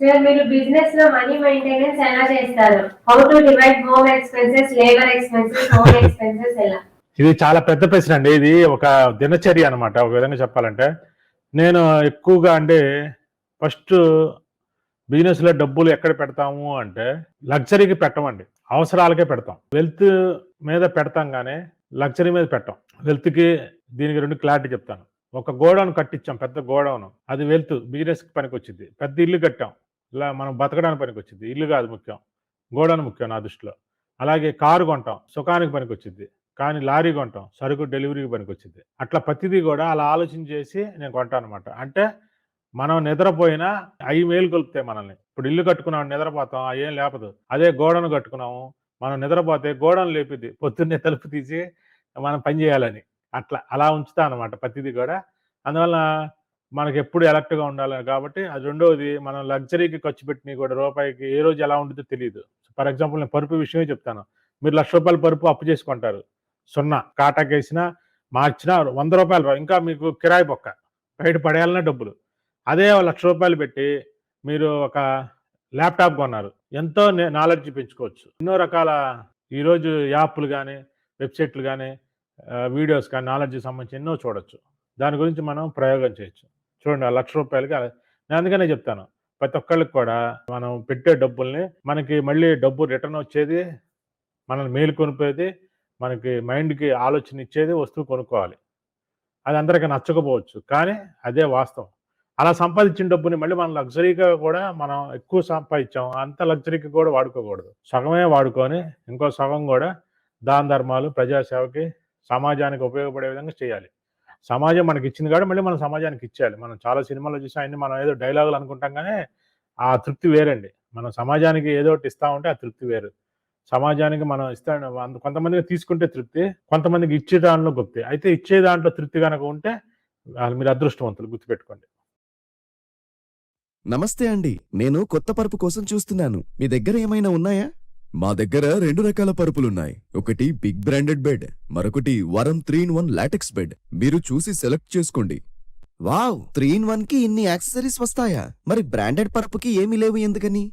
Sir మీరు బిజినెస్లో money maintenance ఎలా చేస్తారు? How to divide home expenses labour expenses home expenses ఎలా? ఇది చాలా పెద్ద ప్రశ్న అండి. ఇది ఒక దినచర్య అన్నమాట. ఒక విధంగా చెప్పాలంటే నేను ఎక్కువగా అంటే ఫస్ట్ బిజినెస్లో డబ్బులు ఎక్కడ పెడతాము అంటే లగ్జరీకి పెట్టమండి. అవసరాలకే పెడతాం. వెల్త్ మీద పెడతాం కానీ లగ్జరీ మీద పెట్టాం. వెల్త్కి దీనికి రెండు క్లారిటీ చెప్తాను. ఒక గోడౌన్ కట్టించాం పెద్ద గోడౌన్. అది వెల్త్ బిజినెస్కి పనికి వచ్చింది పెద్ద ఇల్లు కట్టాం. ఇలా మనం బతకడానికి పనికి వచ్చింది ఇల్లు కాదు ముఖ్యం. గోడౌన్ ముఖ్యం నా దృష్టిలో. అలాగే కారు కొంటాం. సుఖానికి పనికి వచ్చింది కానీ లారీ కొంటాం. సరుకు డెలివరీకి పనికి వచ్చింది అట్లా ప్రతిదీ కూడా అలా ఆలోచన చేసి నేను కొంటాను అనమాట అంటే మనం నిద్రపోయినా అవి మేలు కొలుపుతాయి మనల్ని. ఇప్పుడు ఇల్లు కట్టుకున్నాం నిద్రపోతాం అవి ఏం లేపదు. అదే గోడను కట్టుకున్నాము. మనం నిద్రపోతే గోడను లేపిద్ది. పొద్దున్నే తలుపు తీసి మనం పని చేయాలని. అట్లా అలా ఉంచుతా అనమాట ప్రతిదీ కూడా. అందువల్ల మనకి ఎప్పుడు ఎలక్ట్గా ఉండాలి. కాబట్టి అది రెండవది మనం లగ్జరీకి ఖర్చు పెట్టిన కూడా రూపాయికి ఏ రోజు ఎలా ఉంటుందో తెలియదు ఫర్ ఎగ్జాంపుల్ నేను పరుపు విషయమే చెప్తాను. మీరు లక్ష రూపాయలు పరుపు అప్పు చేసుకుంటారు. సున్నా కాటాకి వేసినా మార్చినా వంద రూపాయలు రా- ఇంకా మీకు కిరాయి బొక్క. బయట పడేయాలనే డబ్బులు. అదే లక్ష రూపాయలు పెట్టి మీరు ఒక ల్యాప్టాప్ కొన్నారు. ఎంతో నాలెడ్జ్ పెంచుకోవచ్చు. ఎన్నో రకాల ఈరోజు యాప్లు కానీ వెబ్సైట్లు కానీ వీడియోస్ కానీ నాలెడ్జ్ సంబంధించి ఎన్నో చూడొచ్చు. దాని గురించి మనం ప్రయోగం చేయొచ్చు. చూడండి ఆ లక్ష రూపాయలకి నేను అందుకనే చెప్తాను. ప్రతి ఒక్కళ్ళకి కూడా మనం పెట్టే డబ్బుల్ని మనకి మళ్ళీ డబ్బు రిటర్న్ వచ్చేది మనల్ని మేలు కొనిపోయేది మనకి మైండ్కి ఆలోచన ఇచ్చేది వస్తువు కొనుక్కోవాలి. అది అందరికీ నచ్చకపోవచ్చు కానీ అదే వాస్తవం. అలా సంపాదించిన డబ్బుని మళ్ళీ మనం లగ్జరీగా కూడా మనం ఎక్కువ సంపాదించాం అంత లగ్జరీకి కూడా వాడుకోకూడదు. సగమే వాడుకొని ఇంకో సగం కూడా దాన ధర్మాలు ప్రజాసేవకి సమాజానికి ఉపయోగపడే విధంగా చేయాలి. సమాజం మనకి ఇచ్చింది కాబట్టి మళ్ళీ మనం సమాజానికి ఇచ్చేయాలి. మనం చాలా సినిమాలు చూసి అన్ని మనం ఏదో డైలాగులు అనుకుంటాం కానీ ఆ తృప్తి వేరండి. మనం సమాజానికి ఏదో ఒకటి ఇస్తా ఉంటే ఆ తృప్తి వేరు. సమాజానికి మనం ఇస్తా కొంతమందికి తీసుకుంటే తృప్తి కొంతమందికి ఇచ్చే దాంట్లో గొప్పి అయితే ఇచ్చే దాంట్లో తృప్తి కనుక ఉంటే మీరు అదృష్టవంతులు గుర్తుపెట్టుకోండి. నమస్తే అండి. నేను కొత్త పరుపు కోసం చూస్తున్నాను. మీ దగ్గర ఏమైనా ఉన్నాయా? మా దగ్గర రెండు రకాల పరుపులున్నాయి. ఒకటి బిగ్ బ్రాండెడ్ బెడ్ మరొకటి Varam three in one latex bed. మీరు చూసి సెలెక్ట్ చేసుకోండి. వావ్! త్రీ ఇన్ వన్కి ఇన్ని యాక్సెసరీస్ వస్తాయా? మరి బ్రాండెడ్ పరుపుకి ఏమీ లేవు ఎందుకని?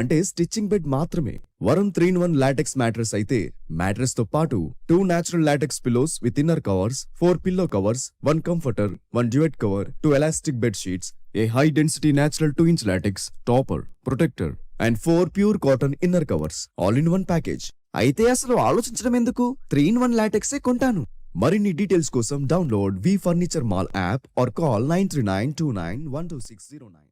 అంటే స్టిచ్చింగ్ బెడ్ మాత్రమే. Varam three in one latex mattress అయితే మ్యాట్రెస్తో పాటు two natural latex pillows with inner covers four pillow covers one comforter one duvet cover two elastic bed sheets a high density natural two inch latex topper protector and four pure cotton inner covers all in one package. అయితే అసలు ఆలోచించడం ఎందుకు? Three in one లాటెక్సే కొంటాను. మరిన్ని details కోసం download V furniture mall app or call nine three nine two nine one two six zero nine.